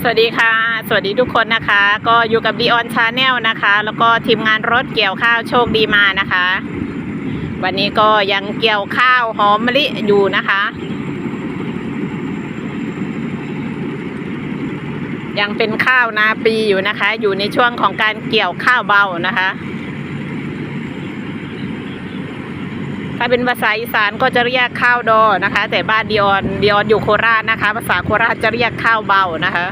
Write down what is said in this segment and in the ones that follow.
สวัสดีค่ะ สวัสดีทุกคนนะคะ ก็อยู่กับดีออนชาแนลนะคะ แล้วก็ทีมงานรถเกี่ยวข้าวโชคดีมานะคะ วันนี้ก็ยังเกี่ยวข้าวหอมมะลิอยู่นะคะ ยังเป็นข้าวนาปีอยู่นะคะ อยู่ในช่วงของการเกี่ยวข้าวเบานะคะ ถ้า เป็นภาษาอีสานก็จะเรียกข้าวดอนะคะ แต่บ้านดีออนดีออนอยู่โคราชนะคะ ภาษาโคราชจะเรียกข้าวเบานะคะ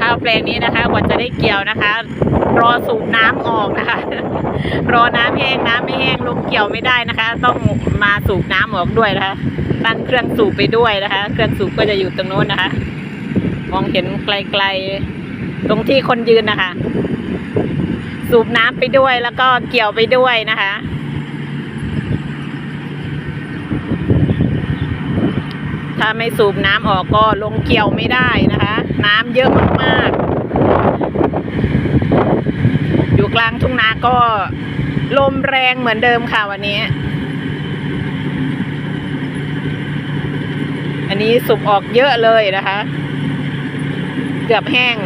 ข้าวแปลงนี้นะคะกว่าจะได้เกี่ยวนะคะ รอสูบน้ำออกนะคะ รอน้ำแห้งน้ำไม่แห้งลงเกี่ยวไม่ได้นะคะ ต้องมาสูบน้ำออกด้วยนะคะตั้งเครื่องสูบไปด้วยนะคะ เครื่องสูบก็จะอยู่ตรงโน้นนะคะ มองเห็นไกลๆ ตรงที่คนยืนนะคะ สูบน้ำไปด้วยแล้วก็เกี่ยวไปด้วยนะคะถ้าไม่สูบน้ำออกก็ลงเกี่ยวไม่ได้นะคะ น้ำเยอะมากๆ อยู่กลาง ทุ่งนาก็ลมแรงเหมือนเดิมค่ะวันนี้ อันนี้สุบออกเยอะเลยนะคะ เกือบแห้ง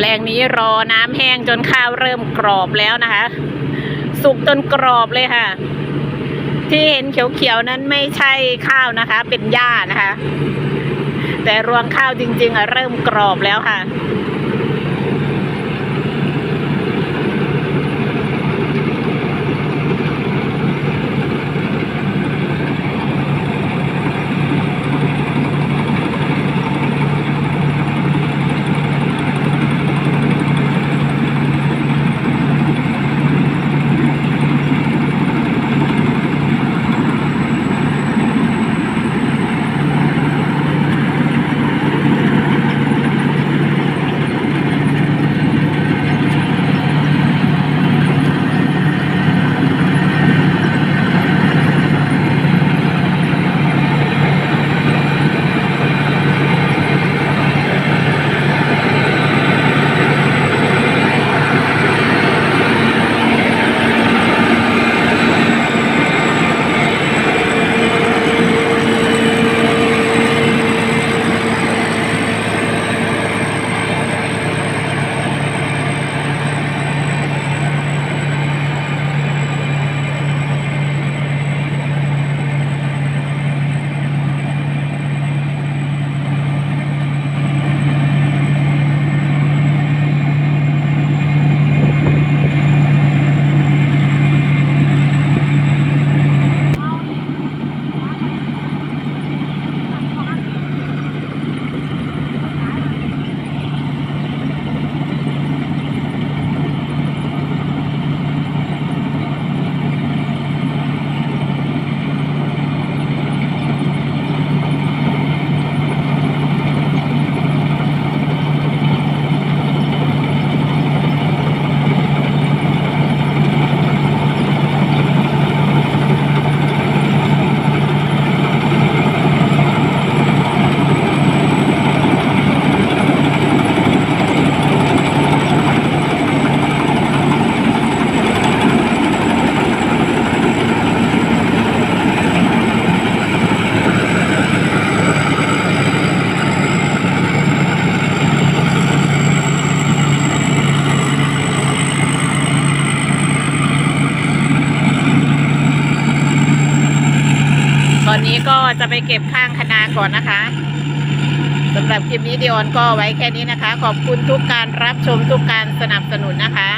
แปลงนี้รอน้ำแห้งจนข้าวเริ่มกรอบแล้วนะคะ สุกจนกรอบเลยค่ะ ที่เห็นเขียวๆนั้นไม่ใช่ข้าวนะคะ เป็นหญ้านะคะ แต่รวงข้าวจริงๆอะเริ่มกรอบแล้วค่ะ อนนี้ก็จะไปเก็บข้างคณาก่อนนะคะสำหรับคลิปนี้ดิออนก็ไว้แค่นี้นะคะ ขอบคุณทุกการรับชมทุกการสนับสนุนนะคะ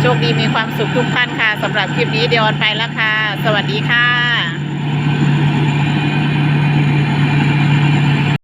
โชคดีมีความสุขทุกท่านค่ะสำหรับคลิปนี้ดิออนไปแล้วค่ะ สวัสดีค่ะ